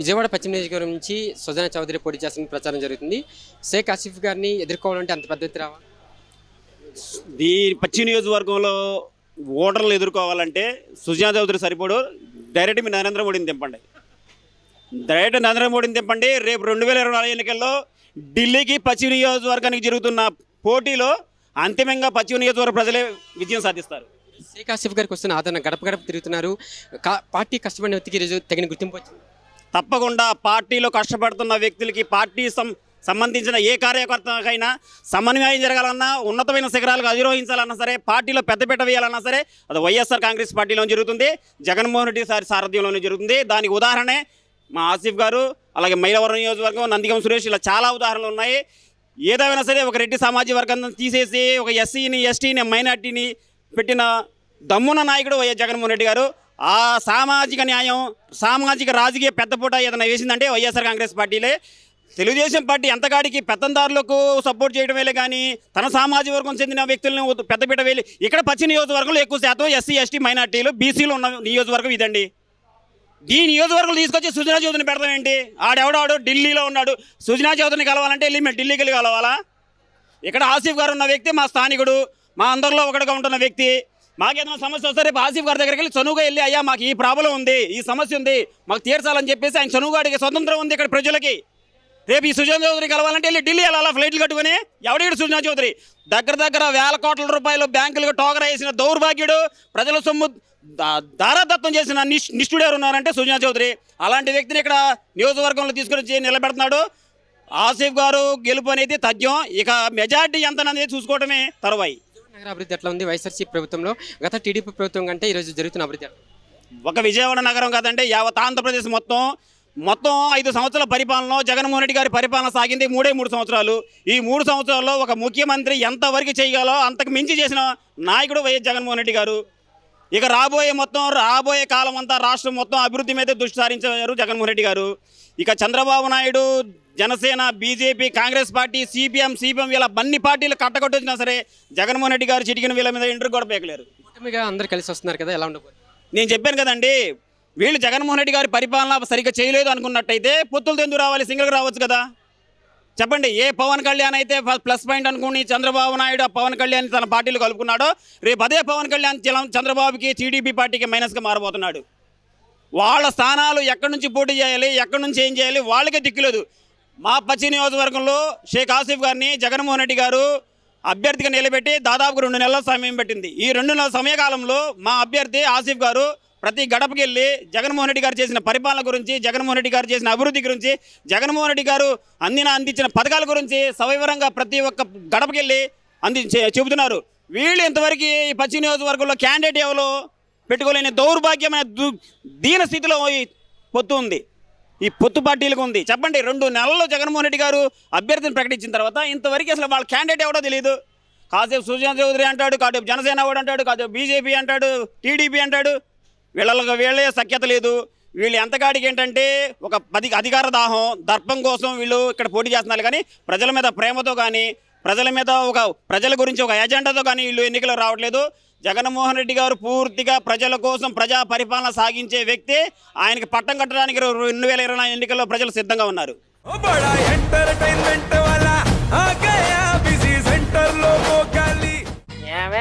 విజయవాడ పశ్చిమ నియోజకవర్గం నుంచి సుజనా చౌదరి పోటీ చేస్తున్న ప్రచారం జరుగుతుంది. షేక్ ఆసిఫ్ గారిని ఎదుర్కోవాలంటే అంత పద్ధతి రావాలి ఈ పశ్చిమ నియోజకవర్గంలో ఓటర్లు ఎదుర్కోవాలంటే సుజనా చౌదరి సరిపోడు. డైరెక్ట్ మీ నరేంద్ర మోడీని దింపండి డైరెక్ట్ నరేంద్ర మోడీని దింపండి రేపు రెండు వేల ఇరవై నాలుగు ఎన్నికల్లో ఢిల్లీకి పశ్చిమ నియోజకవర్గానికి జరుగుతున్న పోటీలో అంతిమంగా పశ్చిమ నియోజకవర్గ ప్రజలే విజయం సాధిస్తారు. షేక్ ఆసిఫ్ గారికి వస్తున్న ఆదరణ గడప గడప తిరుగుతున్నారు. పార్టీ కష్టపడిన వ్యక్తికి తగిన గుర్తింపు వచ్చింది. తప్పకుండా పార్టీలో కష్టపడుతున్న వ్యక్తులకి పార్టీ సం సంబంధించిన ఏ కార్యకర్తకైనా సమన్వయం జరగాలన్నా ఉన్నతమైన శిఖరాలకు అధిరోహించాలన్నా సరే పార్టీలో పెద్దపీట వేయాలన్నా సరే అది వైఎస్ఆర్ కాంగ్రెస్ పార్టీలో జరుగుతుంది. జగన్మోహన్ రెడ్డి సారి సారథ్యంలోనే జరుగుతుంది. దానికి ఉదాహరణే మా ఆసిఫ్ గారు అలాగే మైలవరం నియోజకవర్గం నందిగం సురేష్ ఇలా చాలా ఉదాహరణలు ఉన్నాయి. ఏదైనా సరే ఒక రెడ్డి సామాజిక వర్గం తీసేసి ఒక ఎస్సీని ఎస్టీని మైనార్టీని పెట్టిన దమ్మున నాయకుడు వైఎస్ జగన్మోహన్ రెడ్డి గారు. ఆ సామాజిక న్యాయం సామాజిక రాజకీయ పెద్దపూట ఏదైనా వేసిందంటే వైఎస్ఆర్ కాంగ్రెస్ పార్టీలే. తెలుగుదేశం పార్టీ ఎంతగాడికి పెత్తందారులకు సపోర్ట్ చేయడమేలే కానీ తన సామాజిక వర్గం చెందిన వ్యక్తులను పెద్దపీట వేలి. ఇక్కడ పచ్చి నియోజకవర్గంలో ఎక్కువ శాతం ఎస్సీ ఎస్టీ మైనార్టీలు బీసీలు ఉన్న నియోజకవర్గం ఇదండి. ఈ నియోజకవర్గం తీసుకొచ్చి సుజనా చౌదరిని పెడతాం ఏంటి? ఆడెవడాడు ఢిల్లీలో ఉన్నాడు. సుజనా చౌదరిని కలవాలంటే వెళ్ళి మేము ఢిల్లీకి వెళ్ళి కలవాలా? ఇక్కడ ఆసిఫ్ గారు ఉన్న వ్యక్తి మా స్థానికుడు మా అందరిలో ఒకటిగా ఉంటున్న వ్యక్తి. మాకేదైనా సమస్య వస్తే రేపు ఆసిఫ్ గారి దగ్గరికి వెళ్ళి చనువుగా వెళ్ళి అయ్యా మాకు ఈ ప్రాబ్లం ఉంది ఈ సమస్య ఉంది మాకు తీర్చాలని చెప్పేసి ఆయన చనువుగాడికి స్వతంత్రం ఉంది ఇక్కడ ప్రజలకి. రేపు ఈ సుజన్ చౌదరి కలవాలంటే వెళ్ళి ఢిల్లీ వెళ్ళాలా ఫ్లైట్లు కట్టుకుని ఎవడీడు సుజనా చౌదరి? దగ్గర దగ్గర వేల కోట్ల రూపాయలు బ్యాంకులకు టోకరా వేసిన దౌర్భాగ్యుడు ప్రజల సొమ్ము దా- దారాదత్తం చేసిన నిష్ నిష్ఠుడు ఎవరు ఉన్నారంటే సుజనా చౌదరి. అలాంటి వ్యక్తిని ఇక్కడ నియోజకవర్గంలో తీసుకొని వచ్చి నిలబెడుతున్నాడు. ఆసిఫ్ గారు గెలుపు అనేది తథ్యం ఇక మెజార్టీ ఎంత అనేది తర్వాయి. నగర అభివృద్ధి ఎట్లా ఉంది? వైఎస్ఆర్సీ ప్రభుత్వంలో గత టీడీపీ ప్రభుత్వం కంటే ఈరోజు జరుగుతున్న అభివృద్ధి ఒక విజయవాడ నగరం కాదంటే యావత్ ఆంధ్రప్రదేశ్ మొత్తం మొత్తం ఐదు సంవత్సరాల పరిపాలన జగన్మోహన్ రెడ్డి గారి పరిపాలన సాగింది మూడే మూడు సంవత్సరాలు. ఈ మూడు సంవత్సరాల్లో ఒక ముఖ్యమంత్రి ఎంతవరకు చేయగలో అంతకు మించి చేసిన నాయకుడు వైఎస్ జగన్మోహన్ రెడ్డి గారు. ఇక రాబోయే మొత్తం రాబోయే కాలం అంతా రాష్ట్రం మొత్తం అభివృద్ధి మీద దృష్టి సారించారు జగన్మోహన్ రెడ్డి గారు. ఇక Chandrababu Naidu Janasena BJP Congress party CPM CPM వీళ్ళ అన్ని పార్టీలు కట్టకొట్టొచ్చినా సరే జగన్మోహన్ రెడ్డి గారు చిటికిన వీళ్ళ మీద ఇంటర్ కూడా పేకలేరు అందరు కలిసి వస్తున్నారు కదా ఎలా ఉండబోతుంది? నేను చెప్పాను కదండి వీళ్ళు జగన్మోహన్ రెడ్డి గారి పరిపాలన సరిగ్గా చేయలేదు అనుకున్నట్టయితే పొత్తులతో ఎందుకు రావాలి సింగిల్గా రావచ్చు కదా. చెప్పండి ఏ పవన్ కళ్యాణ్ అయితే ప్లస్ పాయింట్ అనుకుని చంద్రబాబు నాయుడు ఆ పవన్ కళ్యాణ్ తన పార్టీలు కలుపుకున్నాడో రేపు అదే పవన్ కళ్యాణ్ చంద్రబాబుకి టీడీపీ పార్టీకి మైనస్గా మారబోతున్నాడు. వాళ్ళ స్థానాలు ఎక్కడి నుంచి పోటీ చేయాలి ఎక్కడి నుంచి ఏం చేయాలి వాళ్ళకే దిక్కులేదు. మా పచ్చి నియోజకవర్గంలో షేక్ ఆసిఫ్ గారిని జగన్మోహన్ రెడ్డి గారు అభ్యర్థిగా నిలబెట్టి దాదాపు రెండు నెలల సమయం పెట్టింది. ఈ రెండు నెలల సమయకాలంలో మా అభ్యర్థి ఆసిఫ్ గారు ప్రతి గడపకి వెళ్ళి జగన్మోహన్ రెడ్డి గారు చేసిన పరిపాలన గురించి జగన్మోహన్ రెడ్డి గారు చేసిన అభివృద్ధి గురించి జగన్మోహన్ రెడ్డి గారు అందిన అందించిన పథకాల గురించి సవివరంగా ప్రతి ఒక్క గడపకి వెళ్ళి అంది చెబుతున్నారు. వీళ్ళు ఇంతవరకు ఈ పశ్చిమ నియోజకవర్గంలో క్యాండిడేట్ ఎవరు పెట్టుకోలేని దౌర్భాగ్యమైన దీన స్థితిలో ఈ పొత్తు ఉంది. ఈ పొత్తు పార్టీలకు ఉంది. చెప్పండి రెండు నెలల్లో జగన్మోహన్ రెడ్డి గారు అభ్యర్థిని ప్రకటించిన తర్వాత ఇంతవరకు అసలు వాళ్ళ క్యాండిడేట్ ఎవడో తెలియదు కాసేపు సుజనా చౌదరి అంటాడు కాసేపు జనసేన కూడా అంటాడు కాసేపు బీజేపీ అంటాడు టీడీపీ అంటాడు వీళ్ళకి వీళ్ళే సఖ్యత లేదు. వీళ్ళు ఎంతకాడికి ఏంటంటే ఒక పది అధికార దాహం దర్పం కోసం వీళ్ళు ఇక్కడ పోటీ చేస్తున్నారు. కానీ ప్రజల మీద ప్రేమతో కానీ ప్రజల మీద ఒక ప్రజల గురించి ఒక ఎజెండాతో కానీ వీళ్ళు ఎన్నికలు రావట్లేదు. జగన్మోహన్ రెడ్డి గారు పూర్తిగా ప్రజల కోసం ప్రజా పరిపాలన సాగించే వ్యక్తి. ఆయనకి పట్టం కట్టడానికి రెండు వేల ఇరవై ఎన్నికల్లో ప్రజలు సిద్ధంగా ఉన్నారు.